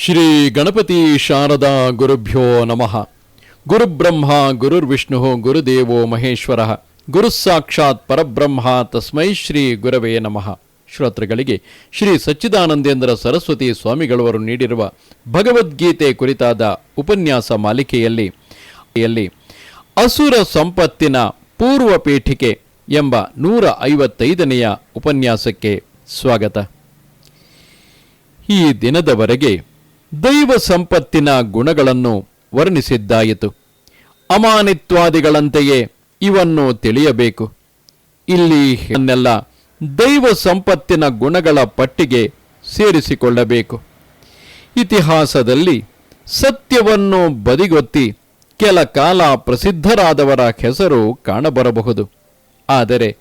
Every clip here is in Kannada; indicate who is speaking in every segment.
Speaker 1: ಶ್ರೀ ಗಣಪತಿ ಶಾರದಾ ಗುರುಭ್ಯೋ ನಮಃ. ಗುರುಬ್ರಹ್ಮ, ಗುರುರ್ವಿಷ್ಣು, ಗುರುದೇವೋ ಮಹೇಶ್ವರ ಗುರು ಸಾಕ್ಷಾತ್ ಪರಬ್ರಹ್ಮ ತಸ್ಮೈ ಶ್ರೀ ಗುರವೇ ನಮಃ. ಶ್ರೋತೃಗಳಿಗೆ ಶ್ರೀ ಸಚ್ಚಿದಾನಂದೇಂದ್ರ ಸರಸ್ವತಿ ಸ್ವಾಮಿಗಳವರು ನೀಡಿರುವ ಭಗವದ್ಗೀತೆ ಕುರಿತಾದ ಉಪನ್ಯಾಸ ಮಾಲಿಕೆಯಲ್ಲಿ, ಯಲ್ಲಿ ಅಸುರ ಸಂಪತ್ತಿನ ಪೂರ್ವ ಪೀಠಿಕೆ ಎಂಬ ನೂರ ಐವತ್ತೈದನೆಯ ಉಪನ್ಯಾಸಕ್ಕೆ ಸ್ವಾಗತ. ಈ ದಿನದವರೆಗೆ ದೈವ ಸಂಪತ್ತಿನ ಗುಣಗಳನ್ನು ವರ್ಣಿಸಿದ್ದಾಯಿತು. ಅಮಾನಿತ್ವಾದಿಗಳಂತೆಯೇ ಇವನ್ನು ತಿಳಿಯಬೇಕು. ಇಲ್ಲಿ ಅನ್ನೆಲ್ಲ ದೈವ ಸಂಪತ್ತಿನ ಗುಣಗಳ ಪಟ್ಟಿಗೆ ಸೇರಿಸಿಕೊಳ್ಳಬೇಕು. ಇತಿಹಾಸದಲ್ಲಿ ಸತ್ಯವನ್ನು ಬದಿಗೊತ್ತಿ ಕೆಲ ಕಾಲ ಪ್ರಸಿದ್ಧರಾದವರ ಹೆಸರು ಕಾಣಬರಬಹುದು. ಆದರೆ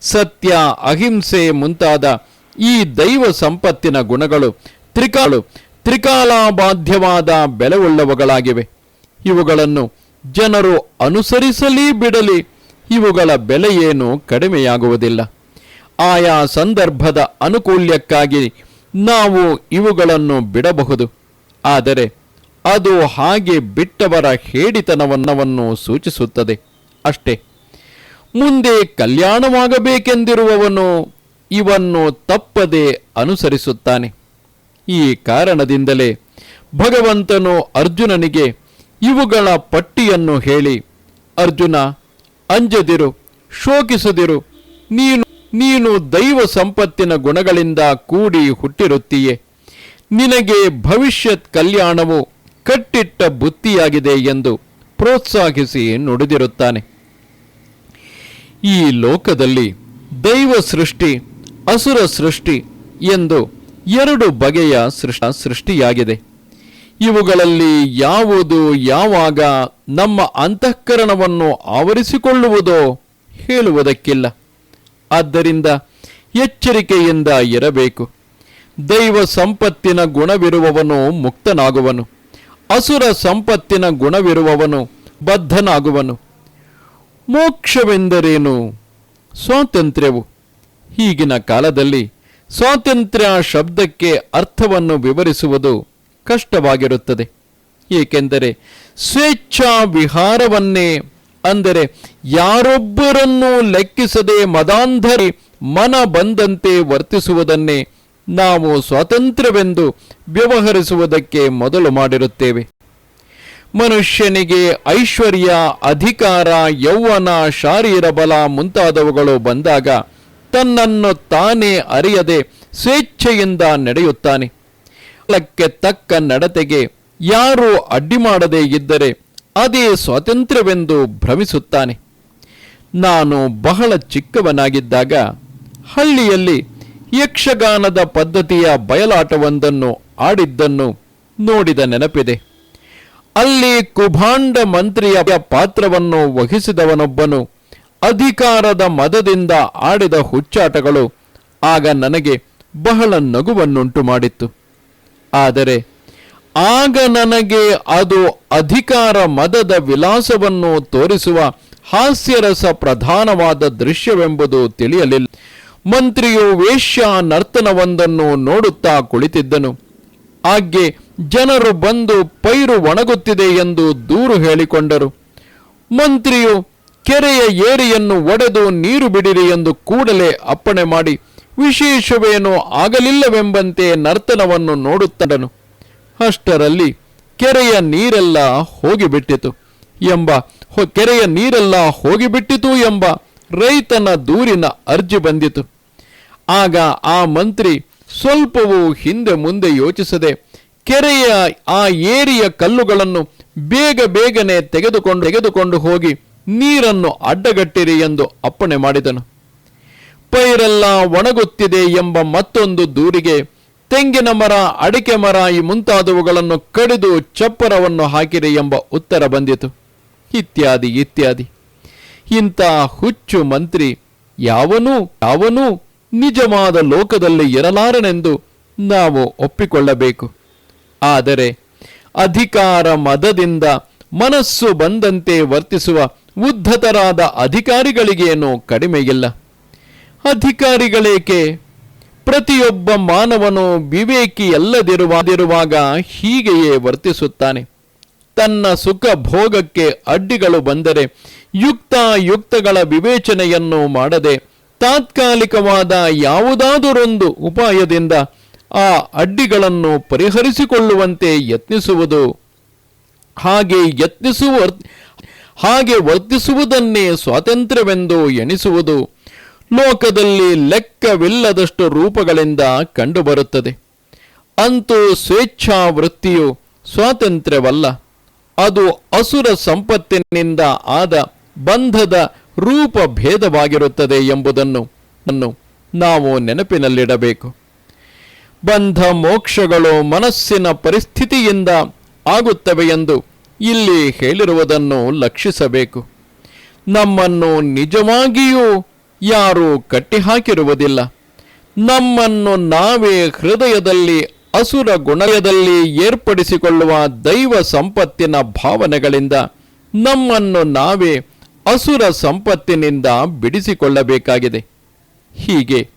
Speaker 1: ಸತ್ಯ, ಅಹಿಂಸೆ ಮುಂತಾದ ಈ ದೈವ ಸಂಪತ್ತಿನ ಗುಣಗಳು ತ್ರಿಕಾಲು ತ್ರಿಕಾಲಾಬಾಧ್ಯವಾದ ಬೆಲೆವುಳ್ಳವುಗಳಾಗಿವೆ ಇವುಗಳನ್ನು ಜನರು ಅನುಸರಿಸಲಿ ಬಿಡಲಿ. ಇವುಗಳ ಬೆಲೆಯೇನು ಕಡಿಮೆಯಾಗುವುದಿಲ್ಲ. ಆಯಾ ಸಂದರ್ಭದ ಅನುಕೂಲ್ಯಕ್ಕಾಗಿ ನಾವು ಇವುಗಳನ್ನು ಬಿಡಬಹುದು. ಆದರೆ ಅದು ಹಾಗೆ ಬಿಟ್ಟವರ ಹೇಡಿತನವನ್ನವನ್ನು ಸೂಚಿಸುತ್ತದೆ. ಅಷ್ಟೇ. ಮುಂದೆ ಕಲ್ಯಾಣವಾಗಬೇಕೆಂದಿರುವವನು ಇವನ್ನು ತಪ್ಪದೆ ಅನುಸರಿಸುತ್ತಾನೆ. ಈ ಕಾರಣದಿಂದಲೇ ಭಗವಂತನು ಅರ್ಜುನನಿಗೆ ಇವುಗಳ ಪಟ್ಟಿಯನ್ನು ಹೇಳಿ, ಅರ್ಜುನ, ಅಂಜದಿರು, ಶೋಕಿಸದಿರು. ನೀನು ನೀನು ದೈವ ಸಂಪತ್ತಿನ ಗುಣಗಳಿಂದ ಕೂಡಿ ಹುಟ್ಟಿರುತ್ತೀಯೆ. ನಿನಗೆ ಭವಿಷ್ಯತ್ ಕಲ್ಯಾಣವು ಕಟ್ಟಿಟ್ಟ ಬುತ್ತಿಯಾಗಿದೆ ಎಂದು ಪ್ರೋತ್ಸಾಹಿಸಿ ನುಡಿದಿರುತ್ತಾನೆ. ಈ ಲೋಕದಲ್ಲಿ ದೈವ ಸೃಷ್ಟಿ, ಅಸುರ ಸೃಷ್ಟಿ ಎಂದು ಎರಡು ಬಗೆಯ ಸೃಷ್ಟ ಸೃಷ್ಟಿಯಾಗಿದೆ. ಇವುಗಳಲ್ಲಿ ಯಾವುದು ಯಾವಾಗ ನಮ್ಮ ಅಂತಃಕರಣವನ್ನು ಆವರಿಸಿಕೊಳ್ಳುವುದೋ ಹೇಳುವುದಕ್ಕಿಲ್ಲ. ಆದ್ದರಿಂದ ಎಚ್ಚರಿಕೆಯಿಂದ ಇರಬೇಕು. ದೈವ ಸಂಪತ್ತಿನ ಗುಣವಿರುವವನು ಮುಕ್ತನಾಗುವನು. ಅಸುರ ಸಂಪತ್ತಿನ ಗುಣವಿರುವವನು ಬದ್ಧನಾಗುವನು. ಮೋಕ್ಷವೆಂದರೇನು? ಸ್ವಾತಂತ್ರ್ಯವು. ಈಗಿನ ಕಾಲದಲ್ಲಿ ಸ್ವಾತಂತ್ರ್ಯ ಶಬ್ದಕ್ಕೆ ಅರ್ಥವನ್ನು ವಿವರಿಸುವುದು ಕಷ್ಟವಾಗಿರುತ್ತದೆ. ಏಕೆಂದರೆ ಸ್ವೇಚ್ಛಾ ವಿಹಾರವನ್ನೇ ಅಂದರೆ ಯಾರೊಬ್ಬರನ್ನೂ ಲೆಕ್ಕಿಸದೆ ಮದಾಂಧರಿ ಮನ ಬಂದಂತೆ ವರ್ತಿಸುವುದನ್ನೇ ನಾವು ಸ್ವಾತಂತ್ರ್ಯವೆಂದು ವ್ಯವಹರಿಸುವುದಕ್ಕೆ ಮೊದಲು ಮಾಡಿರುತ್ತೇವೆ. ಮನುಷ್ಯನಿಗೆ ಐಶ್ವರ್ಯ, ಅಧಿಕಾರ, ಯೌವನ, ಶಾರೀರ ಬಲ ಮುಂತಾದವುಗಳು ಬಂದಾಗ ತನ್ನನ್ನು ತಾನೇ ಅರಿಯದೆ ಸ್ವೇಚ್ಛೆಯಿಂದ ನಡೆಯುತ್ತಾನೆ. ಕಾಲಕ್ಕೆ ತಕ್ಕ ನಡತೆಗೆ ಯಾರೂ ಅಡ್ಡಿ ಮಾಡದೇ ಇದ್ದರೆ ಅದೇ ಸ್ವಾತಂತ್ರ್ಯವೆಂದು ಭ್ರಮಿಸುತ್ತಾನೆ. ನಾನು ಬಹಳ ಚಿಕ್ಕವನಾಗಿದ್ದಾಗ ಹಳ್ಳಿಯಲ್ಲಿ ಯಕ್ಷಗಾನದ ಪದ್ಧತಿಯ ಬಯಲಾಟವೊಂದನ್ನು ಆಡಿದ್ದನ್ನು ನೋಡಿದ ನೆನಪಿದೆ. ಅಲ್ಲಿ ಕುಭಾಂಡ ಮಂತ್ರಿಯ ಪಾತ್ರವನ್ನು ವಹಿಸಿದವನೊಬ್ಬನು ಅಧಿಕಾರದ ಮದದಿಂದ ಆಡಿದ ಹುಚ್ಚಾಟಗಳು ಆಗ ನನಗೆ ಬಹಳ ನಗುವನ್ನುಂಟು ಮಾಡಿತ್ತು. ಆದರೆ ಆಗ ನನಗೆ ಅದು ಅಧಿಕಾರ ಮದದ ವಿಲಾಸವನ್ನು ತೋರಿಸುವ ಹಾಸ್ಯರಸ ಪ್ರಧಾನವಾದ ದೃಶ್ಯವೆಂಬುದು ತಿಳಿಯಲಿಲ್ಲ. ಮಂತ್ರಿಯು ವೇಶ್ಯ ನರ್ತನವೊಂದನ್ನು ನೋಡುತ್ತಾ ಕುಳಿತಿದ್ದನು. ಆಗ್ಗೆ ಜನರು ಬಂದು ಪೈರು ಒಣಗುತ್ತಿದೆ ಎಂದು ದೂರು ಹೇಳಿಕೊಂಡರು. ಮಂತ್ರಿಯು ಕೆರೆಯ ಏರಿಯನ್ನು ಒಡೆದು ನೀರು ಬಿಡಿರಿ ಎಂದು ಕೂಡಲೇ ಅಪ್ಪಣೆ ಮಾಡಿ, ವಿಶೇಷವೇನೂ ಆಗಲಿಲ್ಲವೆಂಬಂತೆ ನರ್ತನವನ್ನು ನೋಡುತ್ತಡನು ಅಷ್ಟರಲ್ಲಿ ಕೆರೆಯ ನೀರೆಲ್ಲ ಹೋಗಿಬಿಟ್ಟಿತು. ಎಂಬ ಕೆರೆಯ ನೀರೆಲ್ಲ ಹೋಗಿಬಿಟ್ಟಿತು ಎಂಬ ರೈತನ ದೂರಿನ ಅರ್ಜಿ ಬಂದಿತು. ಆಗ ಆ ಮಂತ್ರಿ ಸ್ವಲ್ಪವೂ ಹಿಂದೆ ಮುಂದೆ ಯೋಚಿಸದೆ ಕೆರೆಯ ಆ ಏರಿಯ ಕಲ್ಲುಗಳನ್ನು ಬೇಗ ಬೇಗನೆ ತೆಗೆದುಕೊಂಡು ತೆಗೆದುಕೊಂಡು ಹೋಗಿ ನೀರನ್ನು ಅಡ್ಡಗಟ್ಟಿರಿ ಎಂದು ಅಪ್ಪಣೆ ಮಾಡಿದನು. ಪೈರೆಲ್ಲ ಒಣಗುತ್ತಿದೆ ಎಂಬ ಮತ್ತೊಂದು ದೂರಿಗೆ ತೆಂಗಿನ ಮರ, ಅಡಿಕೆ ಮರ ಈ ಮುಂತಾದವುಗಳನ್ನು ಕಡಿದು ಚಪ್ಪರವನ್ನು ಹಾಕಿರಿ ಎಂಬ ಉತ್ತರ ಬಂದಿತು. ಇತ್ಯಾದಿ ಇತ್ಯಾದಿ. ಇಂಥ ಹುಚ್ಚು ಮಂತ್ರಿ ಯಾವನೂ ಯಾವನೂ ನಿಜವಾದ ಲೋಕದಲ್ಲಿ ಇರಲಾರನೆಂದು ನಾವು ಒಪ್ಪಿಕೊಳ್ಳಬೇಕು. ಆದರೆ ಅಧಿಕಾರ ಮದದಿಂದ ಮನಸ್ಸು ಬಂದಂತೆ ವರ್ತಿಸುವ ಉದ್ಧತರಾದ ಅಧಿಕಾರಿಗಳಿಗೇನು ಕಡಿಮೆಯಿಲ್ಲ. ಅಧಿಕಾರಿಗಳೇಕೆ? ಪ್ರತಿಯೊಬ್ಬ ಮಾನವನು ವಿವೇಕಿಯಲ್ಲದಿರುವಾದಿರುವಾಗ ಹೀಗೆಯೇ ವರ್ತಿಸುತ್ತಾನೆ. ತನ್ನ ಸುಖ ಭೋಗಕ್ಕೆ ಅಡ್ಡಿಗಳು ಬಂದರೆ ಯುಕ್ತ ಯುಕ್ತಗಳ ವಿವೇಚನೆಯನ್ನು ಮಾಡದೆ ತಾತ್ಕಾಲಿಕವಾದ ಯಾವುದಾದರೊಂದು ಉಪಾಯದಿಂದ ಆ ಅಡ್ಡಿಗಳನ್ನು ಪರಿಹರಿಸಿಕೊಳ್ಳುವಂತೆ ಯತ್ನಿಸುವುದು. ಹಾಗೆ ಯತ್ನಿಸುವ ಹಾಗೆ ವರ್ತಿಸುವುದನ್ನೇ ಸ್ವಾತಂತ್ರ್ಯವೆಂದು ಎಣಿಸುವುದು ಲೋಕದಲ್ಲಿ ಲೆಕ್ಕವಿಲ್ಲದಷ್ಟು ರೂಪಗಳಿಂದ ಕಂಡುಬರುತ್ತದೆ. ಅಂತೂ ಸ್ವೇಚ್ಛಾ ವೃತ್ತಿಯು ಸ್ವಾತಂತ್ರ್ಯವಲ್ಲ. ಅದು ಅಸುರ ಸಂಪತ್ತಿನಿಂದ ಆದ ಬಂಧದ ರೂಪ ಭೇದವಾಗಿರುತ್ತದೆ ಎಂಬುದನ್ನು ನಾವು ನೆನಪಿನಲ್ಲಿಡಬೇಕು. ಬಂಧ ಮೋಕ್ಷಗಳು ಮನಸ್ಸಿನ ಪರಿಸ್ಥಿತಿಯಿಂದ ಆಗುತ್ತವೆ ಎಂದು ಇಲ್ಲಿ ಹೇಳಿರುವುದನ್ನು ಲಕ್ಷಿಸಬೇಕು. ನಮ್ಮನ್ನು ನಿಜವಾಗಿಯೂ ಯಾರೂ ಕಟ್ಟಿಹಾಕಿರುವುದಿಲ್ಲ. ನಮ್ಮನ್ನು ನಾವೇ ಹೃದಯದಲ್ಲಿ, ಅಸುರ ಗುಣಯದಲ್ಲಿ ಏರ್ಪಡಿಸಿಕೊಳ್ಳುವ ದೈವ ಸಂಪತ್ತಿನ ಭಾವನೆಗಳಿಂದ ನಮ್ಮನ್ನು ನಾವೇ ಅಸುರ ಸಂಪತ್ತಿನಿಂದ ಬಿಡಿಸಿಕೊಳ್ಳಬೇಕಾಗಿದೆ. ಹೀಗೆ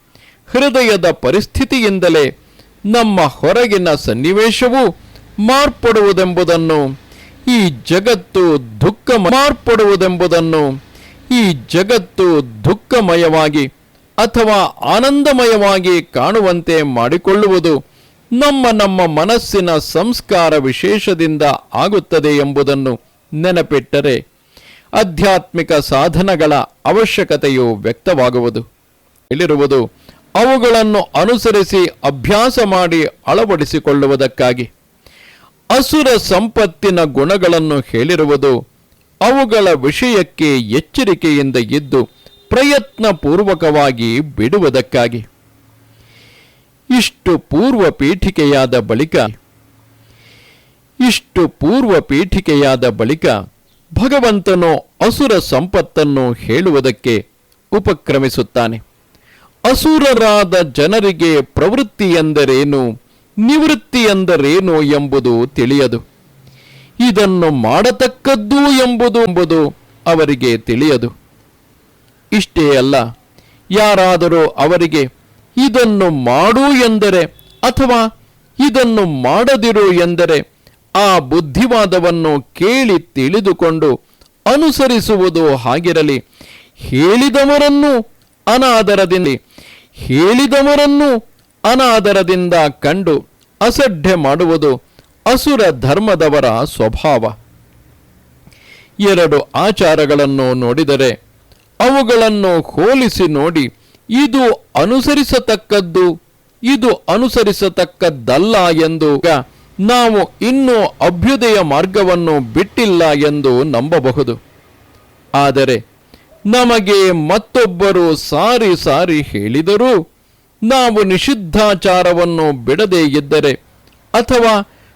Speaker 1: ಹೃದಯದ ಪರಿಸ್ಥಿತಿಯಿಂದಲೇ ನಮ್ಮ ಹೊರಗಿನ ಸನ್ನಿವೇಶವೂ ಮಾರ್ಪಡುವುದೆಂಬುದನ್ನು ಈ ಜಗತ್ತು ದುಃಖ ಮಾರ್ಪಡುವುದೆಂಬುದನ್ನು ಈ ಜಗತ್ತು ದುಃಖಮಯವಾಗಿ ಅಥವಾ ಆನಂದಮಯವಾಗಿ ಕಾಣುವಂತೆ ಮಾಡಿಕೊಳ್ಳುವುದು ನಮ್ಮ ನಮ್ಮ ಮನಸ್ಸಿನ ಸಂಸ್ಕಾರ ವಿಶೇಷದಿಂದ ಆಗುತ್ತದೆ ಎಂಬುದನ್ನು ನೆನಪಿಟ್ಟರೆ ಆಧ್ಯಾತ್ಮಿಕ ಸಾಧನಗಳ ಅವಶ್ಯಕತೆಯು ವ್ಯಕ್ತವಾಗುವುದು. ಇಲ್ಲಿರುವುದು ಅವುಗಳನ್ನು ಅನುಸರಿಸಿ ಅಭ್ಯಾಸ ಮಾಡಿ ಅಳವಡಿಸಿಕೊಳ್ಳುವುದಕ್ಕಾಗಿ. ಅಸುರ ಸಂಪತ್ತಿನ ಗುಣಗಳನ್ನು ಹೇಳಿರುವುದು ಅವುಗಳ ವಿಷಯಕ್ಕೆ ಎಚ್ಚರಿಕೆಯಿಂದ ಇದ್ದು ಪ್ರಯತ್ನ ಪೂರ್ವಕವಾಗಿ ಬಿಡುವುದಕ್ಕಾಗಿ. ಇಷ್ಟು ಪೂರ್ವ ಪೀಠಿಕೆಯಾದ ಬಳಿಕ, ಇಷ್ಟು ಪೂರ್ವ ಪೀಠಿಕೆಯಾದ ಬಳಿಕ ಭಗವಂತನು ಅಸುರ ಸಂಪತ್ತನ್ನು ಹೇಳುವುದಕ್ಕೆ ಉಪಕ್ರಮಿಸುತ್ತಾನೆ. ಅಸುರರಾದ ಜನರಿಗೆ ಪ್ರವೃತ್ತಿ ಎಂದರೇನು ನಿವೃತ್ತಿ ಎಂದರೇನು ಎಂಬುದು ತಿಳಿಯದು. ಇದನ್ನು ಮಾಡತಕ್ಕದ್ದು ಎಂಬುದು ಎಂಬುದು ಅವರಿಗೆ ತಿಳಿಯದು. ಇಷ್ಟೇ ಅಲ್ಲ, ಯಾರಾದರೂ ಅವರಿಗೆ ಇದನ್ನು ಮಾಡು ಎಂದರೆ ಅಥವಾ ಇದನ್ನು ಮಾಡದಿರು ಎಂದರೆ ಆ ಬುದ್ಧಿವಾದವನ್ನು ಕೇಳಿ ತಿಳಿದುಕೊಂಡು ಅನುಸರಿಸುವುದು ಹಾಗಿರಲಿ. ಹೇಳಿದವರನ್ನು ಅನಾದರದಿಂದ, ಹೇಳಿದವರನ್ನು ಅನಾದರದಿಂದ ಕಂಡು ಅಸಡ್ಡೆ ಮಾಡುವುದು ಅಸುರ ಧರ್ಮದವರ ಸ್ವಭಾವ. ಎರಡು ಆಚಾರಗಳನ್ನು ನೋಡಿದರೆ ಅವುಗಳನ್ನು ಹೋಲಿಸಿ ನೋಡಿ ಇದು ಅನುಸರಿಸತಕ್ಕದ್ದು, ಇದು ಅನುಸರಿಸತಕ್ಕದ್ದಲ್ಲ ಎಂದು ನಾವು ಇನ್ನೂ ಅಭ್ಯುದಯ ಮಾರ್ಗವನ್ನು ಬಿಟ್ಟಿಲ್ಲ ಎಂದು ನಂಬಬಹುದು. ಆದರೆ ನಮಗೆ ಮತ್ತೊಬ್ಬರು ಸಾರಿ ಸಾರಿ ಹೇಳಿದರೂ ನಾವು ನಿಷಿದ್ಧಾಚಾರವನ್ನು ಬಿಡದೇ ಇದ್ದರೆ ಅಥವಾ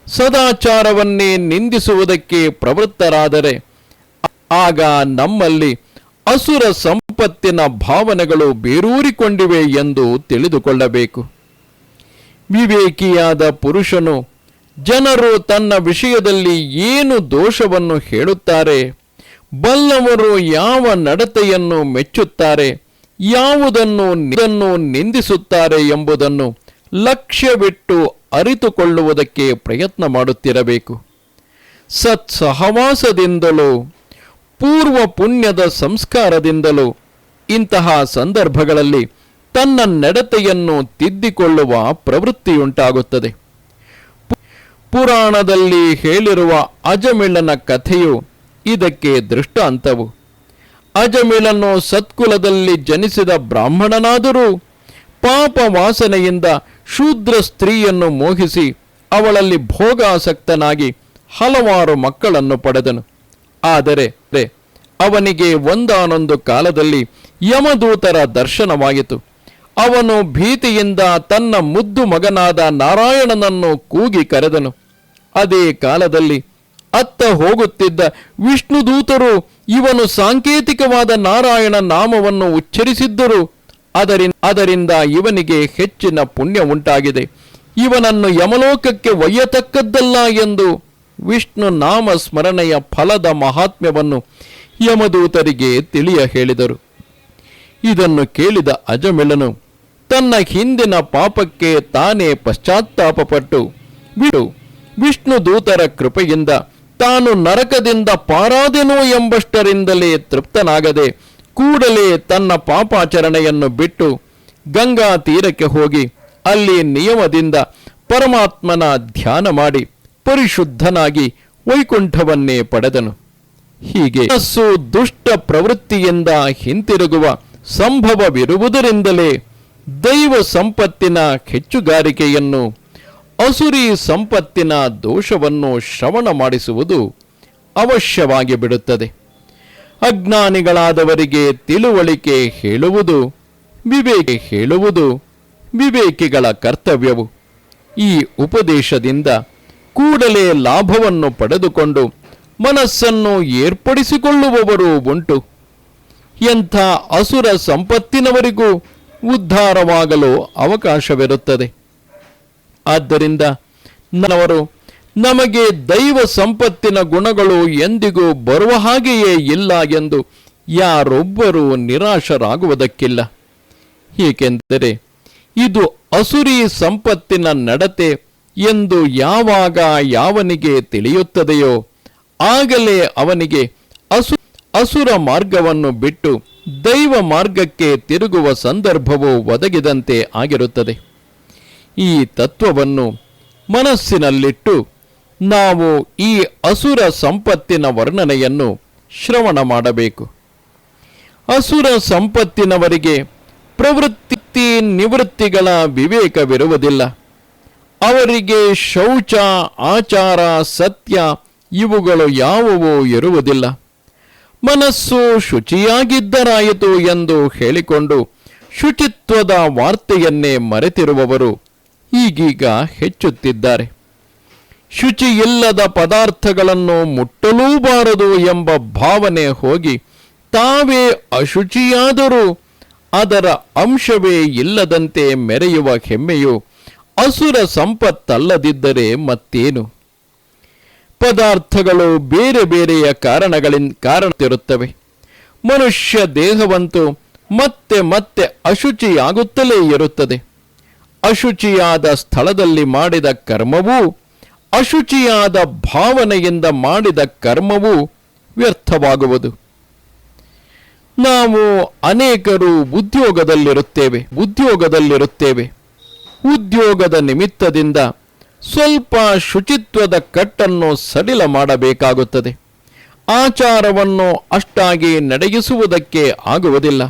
Speaker 1: ಸದಾಚಾರವನ್ನೇ ನಿಂದಿಸುವುದಕ್ಕೆ ಪ್ರವೃತ್ತರಾದರೆ, ಆಗ ನಮ್ಮಲ್ಲಿ ಅಸುರ ಸಂಪತ್ತಿನ ಭಾವನೆಗಳು ಬೇರೂರಿಕೊಂಡಿವೆ ಎಂದು ತಿಳಿದುಕೊಳ್ಳಬೇಕು. ವಿವೇಕಿಯಾದ ಪುರುಷನು ಜನರು ತನ್ನ ವಿಷಯದಲ್ಲಿ ಏನು ದೋಷವನ್ನು ಹೇಳುತ್ತಾರೆ, ಬಲ್ಲವರು ಯಾವ ನಡತೆಯನ್ನು ಮೆಚ್ಚುತ್ತಾರೆ ಯಾವುದನ್ನು ಇದನ್ನು ನಿಂದಿಸುತ್ತಾರೆ ಎಂಬುದನ್ನು ಲಕ್ಷ್ಯವಿಟ್ಟು ಅರಿತುಕೊಳ್ಳುವುದಕ್ಕೆ ಪ್ರಯತ್ನ ಮಾಡುತ್ತಿರಬೇಕು. ಸತ್ಸಹವಾಸದಿಂದಲೂ ಪೂರ್ವ ಪುಣ್ಯದ ಸಂಸ್ಕಾರದಿಂದಲೂ ಇಂತಹ ಸಂದರ್ಭಗಳಲ್ಲಿ ತನ್ನ ನಡತೆಯನ್ನು ತಿದ್ದಿಕೊಳ್ಳುವ ಪ್ರವೃತ್ತಿಯುಂಟಾಗುತ್ತದೆ. ಪುರಾಣದಲ್ಲಿ ಹೇಳಿರುವ ಅಜಮಿಳನ ಕಥೆಯು ಇದಕ್ಕೆ ದೃಷ್ಟಾಂತವು. ಅಜಮಿಳನು ಸತ್ಕುಲದಲ್ಲಿ ಜನಿಸಿದ ಬ್ರಾಹ್ಮಣನಾದರೂ ಪಾಪ ವಾಸನೆಯಿಂದ ಶೂದ್ರ ಸ್ತ್ರೀಯನ್ನು ಮೋಹಿಸಿ ಅವಳಲ್ಲಿ ಭೋಗಾಸಕ್ತನಾಗಿ ಹಲವಾರು ಮಕ್ಕಳನ್ನು ಪಡೆದನು. ಆದರೆ ಅವನಿಗೆ ಒಂದಾನೊಂದು ಕಾಲದಲ್ಲಿ ಯಮದೂತರ ದರ್ಶನವಾಯಿತು ಅವನು ಭೀತಿಯಿಂದ ತನ್ನ ಮುದ್ದು ಮಗನಾದ ನಾರಾಯಣನನ್ನು ಕೂಗಿ ಕರೆದನು. ಅದೇ ಕಾಲದಲ್ಲಿ ಅತ್ತ ಹೋಗುತ್ತಿದ್ದ ವಿಷ್ಣುದೂತರು ಇವನು ಸಾಂಕೇತಿಕವಾದ ನಾರಾಯಣ ನಾಮವನ್ನು ಉಚ್ಚರಿಸಿದ್ದರು. ಅದರಿಂದ ಅದರಿಂದ ಇವನಿಗೆ ಹೆಚ್ಚಿನ ಪುಣ್ಯ ಉಂಟಾಗಿದೆ. ಇವನನ್ನು ಯಮಲೋಕಕ್ಕೆ ಒಯ್ಯತಕ್ಕದ್ದಲ್ಲ ಎಂದು ವಿಷ್ಣು ನಾಮ ಸ್ಮರಣೆಯ ಫಲದ ಮಹಾತ್ಮ್ಯವನ್ನು ಯಮದೂತರಿಗೆ ತಿಳಿಯ ಹೇಳಿದರು. ಇದನ್ನು ಕೇಳಿದ ಅಜಮಿಳನು ತನ್ನ ಹಿಂದಿನ ಪಾಪಕ್ಕೆ ತಾನೇ ಪಶ್ಚಾತ್ತಾಪಪಟ್ಟು ಬಿಡು ವಿಷ್ಣು ದೂತರ ಕೃಪೆಯಿಂದ ತಾನು ನರಕದಿಂದ ಪಾರಾದೆನು ಎಂಬಷ್ಟರಿಂದಲೇ ತೃಪ್ತನಾಗದೆ ಕೂಡಲೇ ತನ್ನ ಪಾಪಾಚರಣೆಯನ್ನು ಬಿಟ್ಟು ಗಂಗಾ ತೀರಕ್ಕೆ ಹೋಗಿ ಅಲ್ಲಿ ನಿಯಮದಿಂದ ಪರಮಾತ್ಮನ ಧ್ಯಾನ ಮಾಡಿ ಪರಿಶುದ್ಧನಾಗಿ ವೈಕುಂಠವನ್ನೇ ಪಡೆದನು. ಹೀಗೆ ಮನಸ್ಸು ದುಷ್ಟ ಪ್ರವೃತ್ತಿಯಿಂದ ಹಿಂತಿರುಗುವ ಸಂಭವವಿರುವುದರಿಂದಲೇ ದೈವ ಸಂಪತ್ತಿನ ಹೆಚ್ಚುಗಾರಿಕೆಯನ್ನು ಅಸುರಿ ಸಂಪತ್ತಿನ ದೋಷವನ್ನು ಶ್ರವಣ ಮಾಡಿಸುವುದು ಅವಶ್ಯವಾಗಿ ಬಿಡುತ್ತದೆ. ಅಜ್ಞಾನಿಗಳಾದವರಿಗೆ ತಿಳುವಳಿಕೆ ಹೇಳುವುದು, ವಿವೇಕ ಹೇಳುವುದು ವಿವೇಕಿಗಳ ಕರ್ತವ್ಯವು. ಈ ಉಪದೇಶದಿಂದ ಕೂಡಲೇ ಲಾಭವನ್ನು ಪಡೆದುಕೊಂಡು ಮನಸ್ಸನ್ನು ಏರ್ಪಡಿಸಿಕೊಳ್ಳುವವರು ಉಂಟು. ಎಂಥ ಅಸುರ ಸಂಪತ್ತಿನವರಿಗೂ ಉದ್ಧಾರವಾಗಲು ಅವಕಾಶವಿರುತ್ತದೆ. ಆದ್ದರಿಂದ ನವರು ನಮಗೆ ದೈವ ಸಂಪತ್ತಿನ ಗುಣಗಳು ಎಂದಿಗೂ ಬರುವ ಹಾಗೆಯೇ ಇಲ್ಲ ಎಂದು ಯಾರೊಬ್ಬರೂ ನಿರಾಶರಾಗುವುದಕ್ಕಿಲ್ಲ. ಏಕೆಂದರೆ ಇದು ಅಸುರಿ ಸಂಪತ್ತಿನ ನಡತೆ ಎಂದು ಯಾವಾಗ ಯಾವನಿಗೆ ತಿಳಿಯುತ್ತದೆಯೋ, ಆಗಲೇ ಅವನಿಗೆ ಅಸು, ಅಸುರ ಮಾರ್ಗವನ್ನು ಬಿಟ್ಟು ದೈವ ಮಾರ್ಗಕ್ಕೆ ತಿರುಗುವ ಸಂದರ್ಭವು ಒದಗಿದಂತೆ ಆಗಿರುತ್ತದೆ. ಈ ತತ್ವವನ್ನು ಮನಸ್ಸಿನಲ್ಲಿಟ್ಟು ನಾವು ಈ ಅಸುರ ಸಂಪತ್ತಿನ ವರ್ಣನೆಯನ್ನು ಶ್ರವಣ ಮಾಡಬೇಕು. ಅಸುರ ಸಂಪತ್ತಿನವರಿಗೆ ಪ್ರವೃತ್ತಿ ನಿವೃತ್ತಿಗಳ ವಿವೇಕವಿರುವುದಿಲ್ಲ. ಅವರಿಗೆ ಶೌಚ, ಆಚಾರ, ಸತ್ಯ ಇವುಗಳು ಯಾವುವು ಇರುವುದಿಲ್ಲ. ಮನಸ್ಸು ಶುಚಿಯಾಗಿದ್ದರಾಯಿತು ಎಂದು ಹೇಳಿಕೊಂಡು ಶುಚಿತ್ವದ ವಾರ್ತೆಯನ್ನೇ ಮರೆತಿರುವವರು ಈಗೀಗ ಹೆಚ್ಚುತ್ತಿದ್ದಾರೆ. ಶುಚಿಯಿಲ್ಲದ ಪದಾರ್ಥಗಳನ್ನು ಮುಟ್ಟಲೂಬಾರದು ಎಂಬ ಭಾವನೆ ಹೋಗಿ ತಾವೇ ಅಶುಚಿಯಾದರೂ ಅದರ ಅಂಶವೇ ಇಲ್ಲದಂತೆ ಮೆರೆಯುವ ಹೆಮ್ಮೆಯು ಅಸುರ ಸಂಪತ್ತಲ್ಲದಿದ್ದರೆ ಮತ್ತೇನು? ಪದಾರ್ಥಗಳು ಬೇರೆ ಬೇರೆಯ ಕಾರಣಗಳಿಂದ ಕಾರಣತಿರುತ್ತವೆ. ಮನುಷ್ಯ ದೇಹವಂತೂ ಮತ್ತೆ ಮತ್ತೆ ಅಶುಚಿಯಾಗುತ್ತಲೇ ಇರುತ್ತದೆ. ಅಶುಚಿಯಾದ ಸ್ಥಳದಲ್ಲಿ ಮಾಡಿದ ಕರ್ಮವೂ, ಅಶುಚಿಯಾದ ಭಾವನೆಯಿಂದ ಮಾಡಿದ ಕರ್ಮವೂ ವ್ಯರ್ಥವಾಗುವುದು. ನಾವು ಅನೇಕರು ಉದ್ಯೋಗದಲ್ಲಿರುತ್ತೇವೆ ಉದ್ಯೋಗದಲ್ಲಿರುತ್ತೇವೆ. ಉದ್ಯೋಗದ ನಿಮಿತ್ತದಿಂದ ಸ್ವಲ್ಪ ಶುಚಿತ್ವದ ಕಟ್ಟನ್ನು ಸಡಿಲ ಮಾಡಬೇಕಾಗುತ್ತದೆ. ಆಚಾರವನ್ನು ಅಷ್ಟಾಗಿ ನಡೆಯಿಸುವುದಕ್ಕೆ ಆಗುವುದಿಲ್ಲ.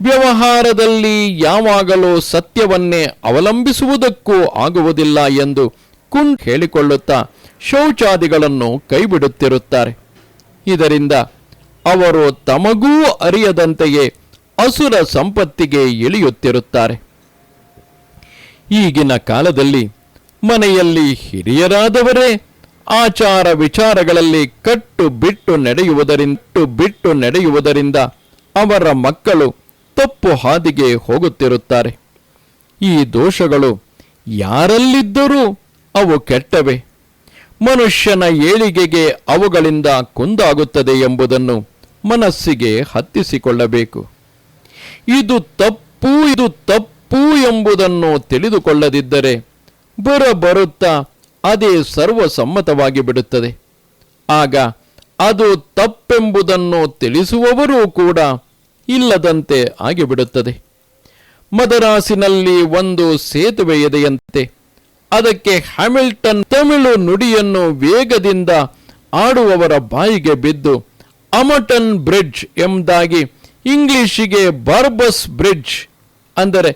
Speaker 1: ವ್ಯವಹಾರದಲ್ಲಿ ಯಾವಾಗಲೂ ಸತ್ಯವನ್ನೇ ಅವಲಂಬಿಸುವುದಕ್ಕೂ ಆಗುವುದಿಲ್ಲ ಎಂದು ಕುಂಡ್ ಹೇಳಿಕೊಳ್ಳುತ್ತಾ ಶೌಚಾದಿಗಳನ್ನು ಕೈಬಿಡುತ್ತಿರುತ್ತಾರೆ. ಇದರಿಂದ ಅವರು ತಮಗೂ ಅರಿಯದಂತೆಯೇ ಅಸುರ ಸಂಪತ್ತಿಗೆ ಇಳಿಯುತ್ತಿರುತ್ತಾರೆ. ಈಗಿನ ಕಾಲದಲ್ಲಿ ಮನೆಯಲ್ಲಿ ಹಿರಿಯರಾದವರೇ ಆಚಾರ ವಿಚಾರಗಳಲ್ಲಿ ಕಟ್ಟು ಬಿಟ್ಟು ನಡೆಯುವುದರಿಂದ ಬಿಟ್ಟು ನಡೆಯುವುದರಿಂದ ಅವರ ಮಕ್ಕಳು ತಪ್ಪು ಹಾದಿಗೆ ಹೋಗುತ್ತಿರುತ್ತಾರೆ. ಈ ದೋಷಗಳು ಯಾರಲ್ಲಿದ್ದರೂ ಅವು ಕೆಟ್ಟವೆ. ಮನುಷ್ಯನ ಏಳಿಗೆಗೆ ಅವುಗಳಿಂದ ಕುಂದಾಗುತ್ತದೆ ಎಂಬುದನ್ನು ಮನಸ್ಸಿಗೆ ಹತ್ತಿಸಿಕೊಳ್ಳಬೇಕು. ಇದು ತಪ್ಪು ಇದು ತಪ್ಪು ಎಂಬುದನ್ನು ತಿಳಿದುಕೊಳ್ಳದಿದ್ದರೆ ಬರುತ್ತಾ ಅದೇ ಸರ್ವಸಮ್ಮತವಾಗಿ ಬಿಡುತ್ತದೆ. ಆಗ ಅದು ತಪ್ಪೆಂಬುದನ್ನು ತಿಳಿಸುವವರೂ ಕೂಡ ಇಲ್ಲದಂತೆ ಆಗಿಬಿಡುತ್ತದೆ. ಮದರಾಸಿನಲ್ಲಿ ಒಂದು ಸೇತುವೆ ಇದೆಯಂತೆ ಅದಕ್ಕೆ ಹ್ಯಾಮಿಲ್ಟನ್ ತಮಿಳು ನುಡಿಯನ್ನು ವೇಗದಿಂದ ಆಡುವವರ ಬಾಯಿಗೆ ಬಿದ್ದು, ಅಮಟನ್ ಬ್ರಿಡ್ಜ್ ಎಂಬುದಾಗಿ ಇಂಗ್ಲಿಷಿಗೆ ಬಾರ್ಬಸ್ ಬ್ರಿಡ್ಜ್ ಅಂದರೆ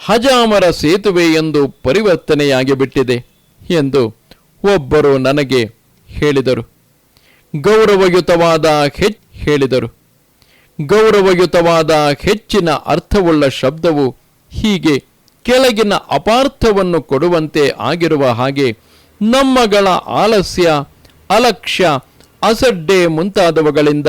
Speaker 1: ಹಜಾಮರ ಸೇತುವೆ ಎಂದು ಪರಿವರ್ತನೆಯಾಗಿ ಬಿಟ್ಟಿದೆ ಎಂದು ಒಬ್ಬರು ನನಗೆ ಹೇಳಿದರು. ಗೌರವಯುತವಾದ ಹೆಚ್ಚು ಹೇಳಿದರು. ಗೌರವಯುತವಾದ ಹೆಚ್ಚಿನ ಅರ್ಥವುಳ್ಳ ಶಬ್ದವು ಹೀಗೆ ಕೆಳಗಿನ ಅಪಾರ್ಥವನ್ನು ಕೊಡುವಂತೆ ಆಗಿರುವ ಹಾಗೆ ನಮ್ಮಗಳ ಆಲಸ್ಯ, ಅಲಕ್ಷ್ಯ, ಅಸಡ್ಡೆ ಮುಂತಾದವುಗಳಿಂದ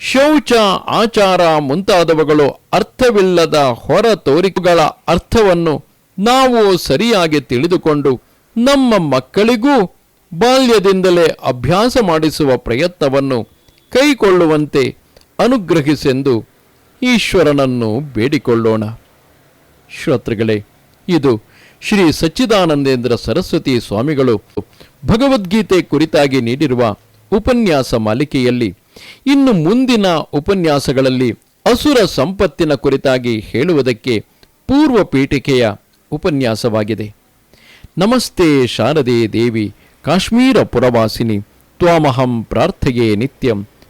Speaker 1: ಶೌಚ, ಆಚಾರ ಮುಂತಾದವುಗಳು ಅರ್ಥವಿಲ್ಲದ ಹೊರ ತೋರಿಕೆಗಳ ಅರ್ಥವನ್ನು ನಾವು ಸರಿಯಾಗಿ ತಿಳಿದುಕೊಂಡು ನಮ್ಮ ಮಕ್ಕಳಿಗೂ ಬಾಲ್ಯದಿಂದಲೇ ಅಭ್ಯಾಸ ಮಾಡಿಸುವ ಪ್ರಯತ್ನವನ್ನು ಕೈಕೊಳ್ಳುವಂತೆ ಅನುಗ್ರಹಿಸೆಂದು ಈಶ್ವರನನ್ನು ಬೇಡಿಕೊಳ್ಳೋಣ. ಶ್ರೋತೃಗಳೇ, ಇದು ಶ್ರೀ ಸಚ್ಚಿದಾನಂದೇಂದ್ರ ಸರಸ್ವತಿ ಸ್ವಾಮಿಗಳು ಭಗವದ್ಗೀತೆ ಕುರಿತಾಗಿ ನೀಡಿರುವ ಉಪನ್ಯಾಸ ಮಾಲಿಕೆಯಲ್ಲಿ ಇನ್ನು ಮುಂದಿನ ಉಪನ್ಯಾಸಗಳಲ್ಲಿ ಅಸುರ ಸಂಪತ್ತಿನ ಕುರಿತಾಗಿ ಹೇಳುವುದಕ್ಕೆ ಪೂರ್ವ ಪೀಠಿಕೆಯ ಉಪನ್ಯಾಸವಾಗಿದೆ. ನಮಸ್ತೆ ಶಾರದೆ ದೇವಿ, ಕಾಶ್ಮೀರ ಪುರವಾಸಿನಿ, ತ್ವಾಮಹಂ ಪ್ರಾರ್ಥೆಯೇ ನಿತ್ಯಂ.